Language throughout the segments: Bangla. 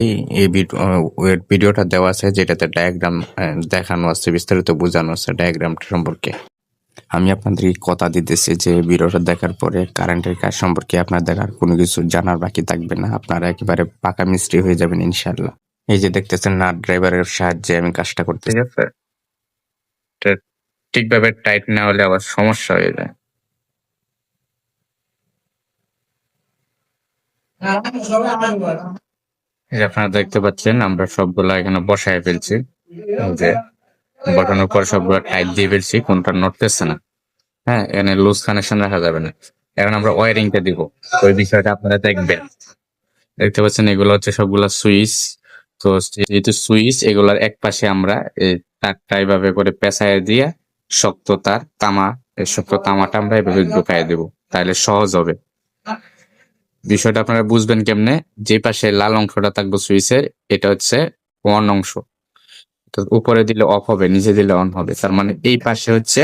এই এই ভিডিওটা দেওয়া আছে যেটাতে ডায়াগ্রাম দেখানো আছে বিস্তারিত বোঝানো আছে ডায়াগ্রামটা সম্পর্কে। আমি আপনাদের কথা দিতেছি যে ভিডিওটা দেখার পরে কারেন্টের কাজ সম্পর্কে আপনাদের আর কোনো কিছু জানার বাকি থাকবে না। আপনারা একেবারে পাকা মিস্ত্রি হয়ে যাবেন ইনশাল্লাহ এই যে দেখতেছেন নাট ড্রাইভারের সাহায্যে আমি কাজটা করতে ঠিক আছে। ঠিকভাবে টাইট না হলে আবার সমস্যা হয়ে যায়। এই যে আপনারা দেখতে পাচ্ছেন, আমরা সবগুলা এখানে বসায় ফেলছি। যে বসানোর পর সবগুলো টাইট দিয়ে ফেলছি, কোনটা নড়তেছে না। হ্যাঁ এখানে লুজ কানেকশন রাখা যাবে না। এখন আমরা ওয়ারিংটা দিব। ওই বিষয়টা আপনারা দেখবেন। দেখতে পাচ্ছেন, এগুলো হচ্ছে সবগুলা সুইচ। তো যেহেতু সুইচ, এগুলার এক পাশে আমরা এই তারটা এইভাবে করে পেঁচায় দিয়ে শক্ত তার, তামা, এই শক্ত তামাটা আমরা এভাবে ঢুকাই দেব। তাহলে সহজ হবে। বিষয়টা আপনারা বুঝবেন কেমনে? যে পাশে লাল অংশটা থাকবে সুইচের, এটা হচ্ছে অন অংশ। তো উপরে দিলে অফ হবে, নিচে দিলে অন হবে। তার মানে এই পাশে হচ্ছে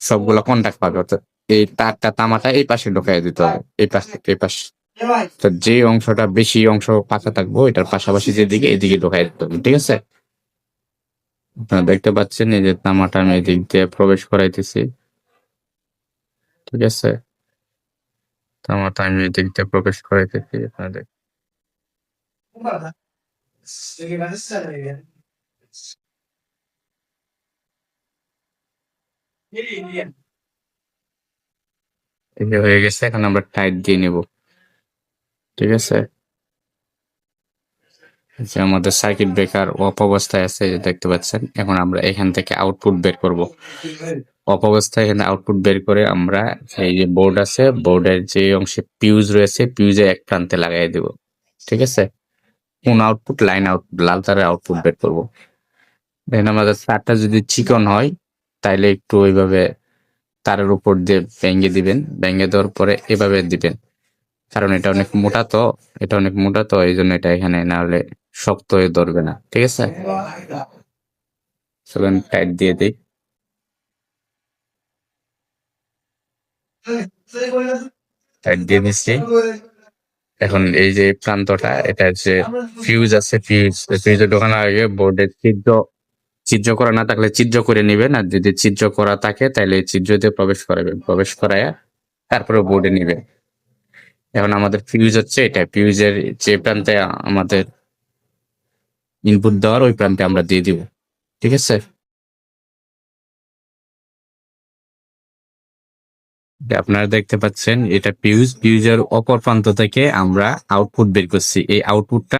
সবগুলো কন্টাক্ট পাবে, অর্থাৎ এই তারটা, তামাটা এই পাশে ঢোকাই দিতে হবে, এই পাশ থেকে, এই পাশ। তো যে অংশটা বেশি অংশ পাকা থাকব, এটার পাশাপাশি যেদিকে, এদিকে ঢোকাই দিতে হবে, ঠিক আছে? আপনারা দেখতে পাচ্ছেন এই যে তামাটা আমি এদিক দিয়ে প্রবেশ করাইতেছি। ঠিক আছে? তামাটা আমি এদিক দিয়ে প্রবেশ করাইতেছি আপনাদের। হয়ে গেছে, এখন আমরা টাইট দিয়ে নিব। ঠিক আছে? যে আমাদের সার্কিট ব্রেকার অফ অবস্থায় আছে দেখতে পাচ্ছেন, এখন আমরা এখান থেকে আউটপুট বের করব। অফ অবস্থায় এখানে আউটপুট বের করে আমরা এই যে বোর্ড আছে বোর্ডের যে অংশে পিউজ রয়েছে পিউজে এক প্রান্তে লাগাই দেব। ঠিক আছে? কোন আউটপুট লাইন আউটপুট লাল তারের আউটপুট বের করব। দেখেন আমাদের তারটা যদি চিকন হয়, তাইলে একটু ওইভাবে তারের উপর দিয়ে ভেঙে দিবেন। ভেঙে দেওয়ার পরে এভাবে দিবেন। কারণ এটা অনেক মোটা তো, এটা অনেক মোটা তো, এই জন্য এটা এখানে না হলে শক্ত হয়ে ধরবে না। ঠিক আছে? চলেন টাইট দিয়ে দিই। দিয়ে দিচ্ছি এখন এই যে প্রান্তটা, এটা হচ্ছে ফিউজ আছে ফিউজ ফিউজে ঢোকানোর আগে বোর্ডের ছিদ্র ছিদ্র করা না থাকলে ছিদ্র করে নিবেন। আর যদি ছিদ্র করা থাকে, তাহলে ছিদ্র দিয়ে প্রবেশ করাবেন। প্রবেশ করায় তারপরে বোর্ডে নিবেন। এখন আমাদের ফিউজ হচ্ছে এটা। ফিউজের যে প্রান্তে আমাদের ইনপুট দেওয়ার, ওই প্রান্তে আমরা দিয়ে দিব। ঠিক আছে? আপনারা দেখতে পাচ্ছেন, এটা পিউজ, পিউজের অপর প্রান্ত থেকে আমরা আউটপুট বের করছি। এই আউটপুটটা